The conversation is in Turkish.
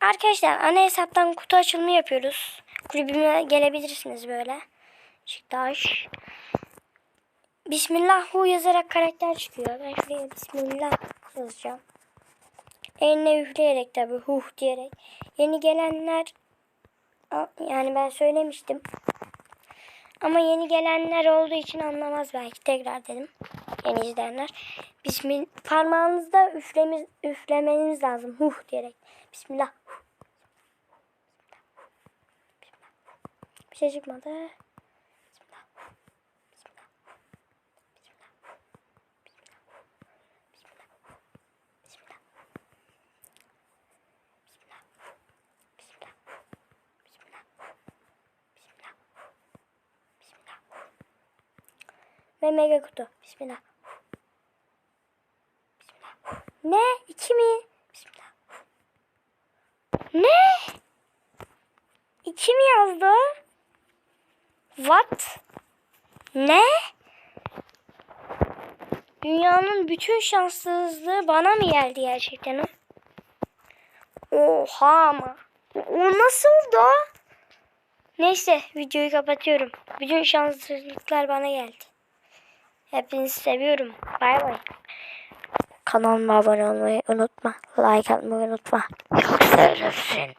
Arkadaşlar ana hesaptan kutu açılımı yapıyoruz. Kulübüme gelebilirsiniz böyle. Beşiktaş. Bismillah hu yazarak karakter çıkıyor. Ben şuraya Bismillah yazacağım. Eline üfleyerek tabi huh diyerek. Yeni gelenler yani ben söylemiştim. Ama yeni gelenler olduğu için anlamaz belki. Tekrar dedim. Yeni izleyenler. Bismillah parmağınızda üflemiz, üflemeniz lazım. Huh diyerek. Bismillah. Huh. Bir şey çıkmadı. Ve mega kutu. Bismillah. Bismillah. Ne? İki mi? Bismillah. Ne? İki mi yazdı? What? Ne? Dünyanın bütün şanssızlığı bana mı geldi gerçekten? Oha ama. O nasıl oldu? Neyse videoyu kapatıyorum. Bütün şanssızlıklar bana geldi. Hepinizi seviyorum. Bay bay. Kanalıma abone olmayı unutma. Like atmayı unutma. Çok seversin.